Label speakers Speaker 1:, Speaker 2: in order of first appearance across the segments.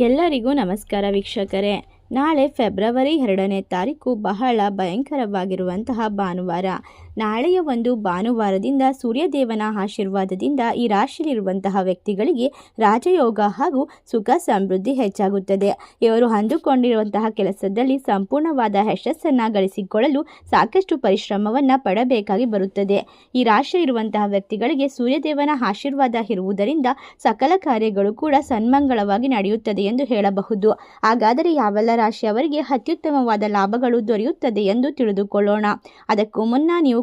Speaker 1: ಎಲ್ಲರಿಗೂ ನಮಸ್ಕಾರ ವೀಕ್ಷಕರೇ. ನಾಳೆ ಫೆಬ್ರವರಿ ಎರಡನೇ ತಾರೀಕು ಬಹಳ ಭಯಂಕರವಾಗಿರುವಂತಹ ಭಾನುವಾರ. ನಾಳೆಯ ಒಂದು ಭಾನುವಾರದಿಂದ ಸೂರ್ಯದೇವನ ಆಶೀರ್ವಾದದಿಂದ ಈ ರಾಶಿಯಲ್ಲಿರುವಂತಹ ವ್ಯಕ್ತಿಗಳಿಗೆ ರಾಜಯೋಗ ಹಾಗೂ ಸುಖ ಸಮೃದ್ಧಿ ಹೆಚ್ಚಾಗುತ್ತದೆ. ಇವರು ಅಂದುಕೊಂಡಿರುವಂತಹ ಕೆಲಸದಲ್ಲಿ ಸಂಪೂರ್ಣವಾದ ಯಶಸ್ಸನ್ನು ಗಳಿಸಿಕೊಳ್ಳಲು ಸಾಕಷ್ಟು ಪರಿಶ್ರಮವನ್ನು ಪಡಬೇಕಾಗಿ ಬರುತ್ತದೆ. ಈ ರಾಶಿಯಲ್ಲಿರುವಂತಹ ವ್ಯಕ್ತಿಗಳಿಗೆ ಸೂರ್ಯದೇವನ ಆಶೀರ್ವಾದ ಇರುವುದರಿಂದ ಸಕಲ ಕಾರ್ಯಗಳು ಕೂಡ ಸನ್ಮಂಗಳವಾಗಿ ನಡೆಯುತ್ತದೆ ಎಂದು ಹೇಳಬಹುದು. ಹಾಗಾದರೆ ಯಾವೆಲ್ಲ ರಾಶಿಯವರಿಗೆ ಅತ್ಯುತ್ತಮವಾದ ಲಾಭಗಳು ದೊರೆಯುತ್ತದೆ ಎಂದು ತಿಳಿದುಕೊಳ್ಳೋಣ. ಅದಕ್ಕೂ ಮುನ್ನ ನೀವು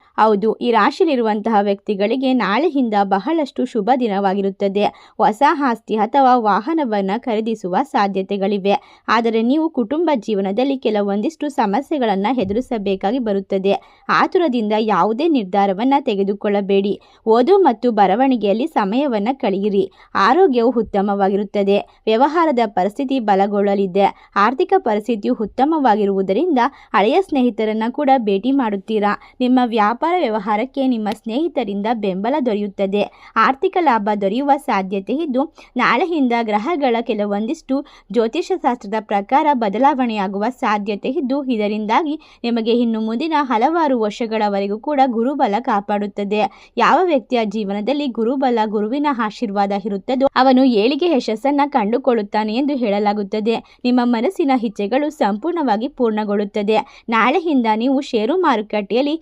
Speaker 1: ಹೌದು, ಈ ರಾಶಿಯಲ್ಲಿರುವಂತಹ ವ್ಯಕ್ತಿಗಳಿಗೆ ನಾಳೆಯಿಂದ ಬಹಳಷ್ಟು ಶುಭ ದಿನವಾಗಿರುತ್ತದೆ. ಹೊಸ ಆಸ್ತಿ ಅಥವಾ ವಾಹನವನ್ನು ಖರೀದಿಸುವ ಸಾಧ್ಯತೆಗಳಿವೆ. ಆದರೆ ನೀವು ಕುಟುಂಬ ಜೀವನದಲ್ಲಿ ಕೆಲವೊಂದಿಷ್ಟು ಸಮಸ್ಯೆಗಳನ್ನು ಎದುರಿಸಬೇಕಾಗಿ ಬರುತ್ತದೆ. ಆತುರದಿಂದ ಯಾವುದೇ ನಿರ್ಧಾರವನ್ನು ತೆಗೆದುಕೊಳ್ಳಬೇಡಿ. ಓದು ಮತ್ತು ಬರವಣಿಗೆಯಲ್ಲಿ ಸಮಯವನ್ನು ಕಳೆಯಿರಿ. ಆರೋಗ್ಯವು ಉತ್ತಮವಾಗಿರುತ್ತದೆ. ವ್ಯವಹಾರದ ಪರಿಸ್ಥಿತಿ ಬಲಗೊಳ್ಳಲಿದೆ. ಆರ್ಥಿಕ ಪರಿಸ್ಥಿತಿಯು ಉತ್ತಮವಾಗಿರುವುದರಿಂದ ಹಳೆಯ ಸ್ನೇಹಿತರನ್ನು ಕೂಡ ಭೇಟಿ ಮಾಡುತ್ತೀರಾ? ನಿಮ್ಮ ವ್ಯಾಪಾರ ವ್ಯವಹಾರಕ್ಕೆ ನಿಮ್ಮ ಸ್ನೇಹಿತರಿಂದ ಬೆಂಬಲ ದೊರೆಯುತ್ತದೆ. ಆರ್ಥಿಕ ಲಾಭ ದೊರೆಯುವ ಸಾಧ್ಯತೆ ಇದ್ದು, ನಾಳೆಯಿಂದ ಗ್ರಹಗಳ ಕೆಲವೊಂದಿಷ್ಟು ಜ್ಯೋತಿಷ್ಯ ಶಾಸ್ತ್ರದ ಪ್ರಕಾರ ಬದಲಾವಣೆಯಾಗುವ ಸಾಧ್ಯತೆ ಇದ್ದು, ಇದರಿಂದಾಗಿ ನಿಮಗೆ ಇನ್ನು ಮುಂದಿನ ಹಲವಾರು ವರ್ಷಗಳವರೆಗೂ ಕೂಡ ಗುರುಬಲ ಕಾಪಾಡುತ್ತದೆ. ಯಾವ ವ್ಯಕ್ತಿಯ ಜೀವನದಲ್ಲಿ ಗುರುಬಲ, ಗುರುವಿನ ಆಶೀರ್ವಾದ ಇರುತ್ತದೋ, ಅವನು ಏಳಿಗೆ ಯಶಸ್ಸನ್ನ ಕಂಡುಕೊಳ್ಳುತ್ತಾನೆ ಎಂದು ಹೇಳಲಾಗುತ್ತದೆ. ನಿಮ್ಮ ಮನಸ್ಸಿನ ಇಚ್ಛೆಗಳು ಸಂಪೂರ್ಣವಾಗಿ ಪೂರ್ಣಗೊಳ್ಳುತ್ತದೆ. ನಾಳೆಯಿಂದ ನೀವು ಷೇರು ಮಾರುಕಟ್ಟೆಯಲ್ಲಿ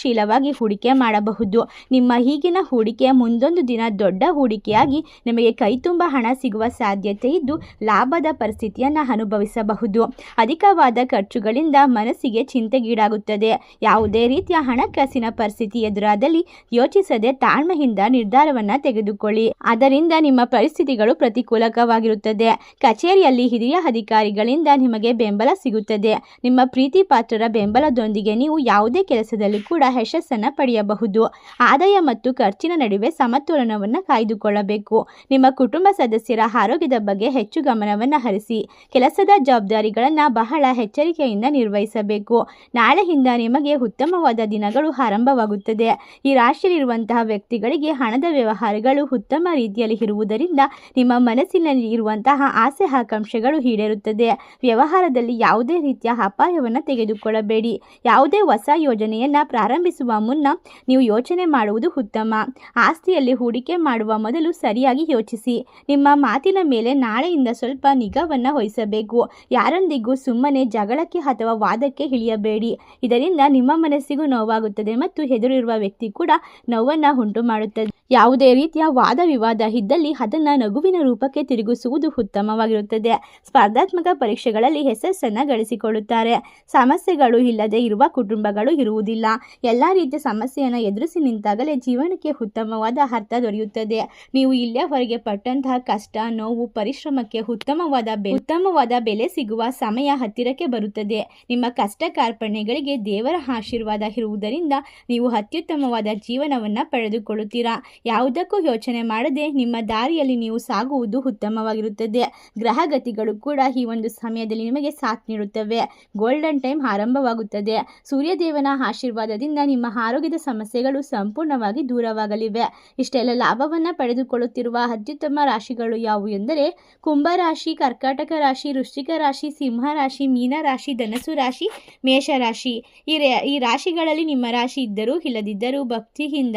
Speaker 1: ಚಿಂತನಾಶೀಲವಾಗಿ ಹೂಡಿಕೆ ಮಾಡಬಹುದು. ನಿಮ್ಮ ಈಗಿನ ಹೂಡಿಕೆ ಮುಂದೊಂದು ದಿನ ದೊಡ್ಡ ಹೂಡಿಕೆಯಾಗಿ ನಿಮಗೆ ಕೈತುಂಬ ಹಣ ಸಿಗುವ ಸಾಧ್ಯತೆ ಇದ್ದು ಲಾಭದ ಪರಿಸ್ಥಿತಿಯನ್ನು ಅನುಭವಿಸಬಹುದು. ಅಧಿಕವಾದ ಖರ್ಚುಗಳಿಂದ ಮನಸ್ಸಿಗೆ ಚಿಂತೆಗೀಡಾಗುತ್ತದೆ. ಯಾವುದೇ ರೀತಿಯ ಹಣಕಾಸಿನ ಪರಿಸ್ಥಿತಿ ಎದುರಾದಲ್ಲಿ ಯೋಚಿಸದೆ ತಾಳ್ಮೆಯಿಂದ ನಿರ್ಧಾರವನ್ನು ತೆಗೆದುಕೊಳ್ಳಿ. ಅದರಿಂದ ನಿಮ್ಮ ಪರಿಸ್ಥಿತಿಗಳು ಪ್ರತಿಕೂಲಕವಾಗಿರುತ್ತದೆ. ಕಚೇರಿಯಲ್ಲಿ ಹಿರಿಯ ಅಧಿಕಾರಿಗಳಿಂದ ನಿಮಗೆ ಬೆಂಬಲ ಸಿಗುತ್ತದೆ. ನಿಮ್ಮ ಪ್ರೀತಿ ಪಾತ್ರರ ಬೆಂಬಲದೊಂದಿಗೆ ನೀವು ಯಾವುದೇ ಕೆಲಸದಲ್ಲಿ ಕೂಡ ಯಶಸ್ಸನ್ನು ಪಡೆಯಬಹುದು. ಆದಾಯ ಮತ್ತು ಖರ್ಚಿನ ನಡುವೆ ಸಮತೋಲನವನ್ನು ಕಾಯ್ದುಕೊಳ್ಳಬೇಕು. ನಿಮ್ಮ ಕುಟುಂಬ ಸದಸ್ಯರ ಆರೋಗ್ಯದ ಬಗ್ಗೆ ಹೆಚ್ಚು ಗಮನವನ್ನು ಹರಿಸಿ, ಕೆಲಸದ ಜವಾಬ್ದಾರಿಗಳನ್ನು ಬಹಳ ಎಚ್ಚರಿಕೆಯಿಂದ ನಿರ್ವಹಿಸಬೇಕು. ನಾಳೆಯಿಂದ ನಿಮಗೆ ಉತ್ತಮವಾದ ದಿನಗಳು ಆರಂಭವಾಗುತ್ತದೆ. ಈ ರಾಶಿಯಲ್ಲಿರುವಂತಹ ವ್ಯಕ್ತಿಗಳಿಗೆ ಹಣದ ವ್ಯವಹಾರಗಳು ಉತ್ತಮ ರೀತಿಯಲ್ಲಿ ಇರುವುದರಿಂದ ನಿಮ್ಮ ಮನಸ್ಸಿನಲ್ಲಿ ಇರುವಂತಹ ಆಸೆ ಆಕಾಂಕ್ಷೆಗಳು ಈಡೇರುತ್ತದೆ. ವ್ಯವಹಾರದಲ್ಲಿ ಯಾವುದೇ ರೀತಿಯ ಅಪಾಯವನ್ನು ತೆಗೆದುಕೊಳ್ಳಬೇಡಿ. ಯಾವುದೇ ಹೊಸ ಯೋಜನೆಯನ್ನು ಪ್ರಾರಂಭಿಸುವ ಮುನ್ನ ನೀವು ಯೋಚನೆ ಮಾಡುವುದು ಉತ್ತಮ. ಆಸ್ತಿಯಲ್ಲಿ ಹೂಡಿಕೆ ಮಾಡುವ ಮೊದಲು ಸರಿಯಾಗಿ ಯೋಚಿಸಿ. ನಿಮ್ಮ ಮಾತಿನ ಮೇಲೆ ನಾಳೆಯಿಂದ ಸ್ವಲ್ಪ ನಿಗಾವನ್ನು ವಹಿಸಬೇಕು. ಯಾರೊಂದಿಗೂ ಸುಮ್ಮನೆ ಜಗಳಕ್ಕೆ ಅಥವಾ ವಾದಕ್ಕೆ ಇಳಿಯಬೇಡಿ. ಇದರಿಂದ ನಿಮ್ಮ ಮನಸ್ಸಿಗೂ ನೋವಾಗುತ್ತದೆ ಮತ್ತು ಎದುರಿರುವ ವ್ಯಕ್ತಿ ಕೂಡ ನೋವನ್ನು ಉಂಟು ಮಾಡುತ್ತದೆ ಯಾವುದೇ ರೀತಿಯ ವಾದ ವಿವಾದ ಇದ್ದಲ್ಲಿ ಅದನ್ನು ನಗುವಿನ ರೂಪಕ್ಕೆ ತಿರುಗಿಸುವುದು ಉತ್ತಮವಾಗಿರುತ್ತದೆ. ಸ್ಪರ್ಧಾತ್ಮಕ ಪರೀಕ್ಷೆಗಳಲ್ಲಿ ಯಶಸ್ಸನ್ನು ಗಳಿಸಿಕೊಳ್ಳುತ್ತಾರೆ. ಸಮಸ್ಯೆಗಳು ಇಲ್ಲದೆ ಇರುವ ಕುಟುಂಬಗಳು ಇರುವುದಿಲ್ಲ. ಎಲ್ಲ ರೀತಿಯ ಸಮಸ್ಯೆಯನ್ನು ಎದುರಿಸಿ ನಿಂತಾಗಲೇ ಜೀವನಕ್ಕೆ ಉತ್ತಮವಾದ ಅರ್ಥ ದೊರೆಯುತ್ತದೆ. ನೀವು ಇಲ್ಲಿಯವರೆಗೆ ಪಟ್ಟಂತಹ ಕಷ್ಟ, ನೋವು, ಪರಿಶ್ರಮಕ್ಕೆ ಉತ್ತಮವಾದ ಉತ್ತಮವಾದ ಬೆಲೆ ಸಿಗುವ ಸಮಯ ಹತ್ತಿರಕ್ಕೆ ಬರುತ್ತದೆ. ನಿಮ್ಮ ಕಷ್ಟ ಕಾರ್ಪಣ್ಯಗಳಿಗೆ ದೇವರ ಆಶೀರ್ವಾದ ಇರುವುದರಿಂದ ನೀವು ಅತ್ಯುತ್ತಮವಾದ ಜೀವನವನ್ನು ಪಡೆದುಕೊಳ್ಳುತ್ತೀರಾ? ಯಾವುದಕ್ಕೂ ಯೋಚನೆ ಮಾಡದೆ ನಿಮ್ಮ ದಾರಿಯಲ್ಲಿ ನೀವು ಸಾಗುವುದು ಉತ್ತಮವಾಗಿರುತ್ತದೆ. ಗ್ರಹಗತಿಗಳು ಕೂಡ ಈ ಒಂದು ಸಮಯದಲ್ಲಿ ನಿಮಗೆ ಸಾಥ್ ನೀಡುತ್ತವೆ. ಗೋಲ್ಡನ್ ಟೈಮ್ ಆರಂಭವಾಗುತ್ತದೆ. ಸೂರ್ಯದೇವನ ಆಶೀರ್ವಾದದಿಂದ ನಿಮ್ಮ ಆರೋಗ್ಯದ ಸಮಸ್ಯೆಗಳು ಸಂಪೂರ್ಣವಾಗಿ ದೂರವಾಗಲಿವೆ. ಇಷ್ಟೆಲ್ಲ ಲಾಭವನ್ನು ಪಡೆದುಕೊಳ್ಳುತ್ತಿರುವ ಅತ್ಯುತ್ತಮ ರಾಶಿಗಳು ಯಾವುವು ಎಂದರೆ ಕುಂಭರಾಶಿ ಕರ್ಕಾಟಕ ರಾಶಿ, ವೃಶ್ಚಿಕ ರಾಶಿ, ಸಿಂಹ ರಾಶಿ, ಮೀನ ರಾಶಿ ಧನಸು ರಾಶಿ ಮೇಷರಾಶಿ ಈ ಈ ರಾಶಿಗಳಲ್ಲಿ ನಿಮ್ಮ ರಾಶಿ ಇದ್ದರೂ ಇಲ್ಲದಿದ್ದರೂ ಭಕ್ತಿಯಿಂದ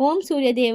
Speaker 1: ಓಂ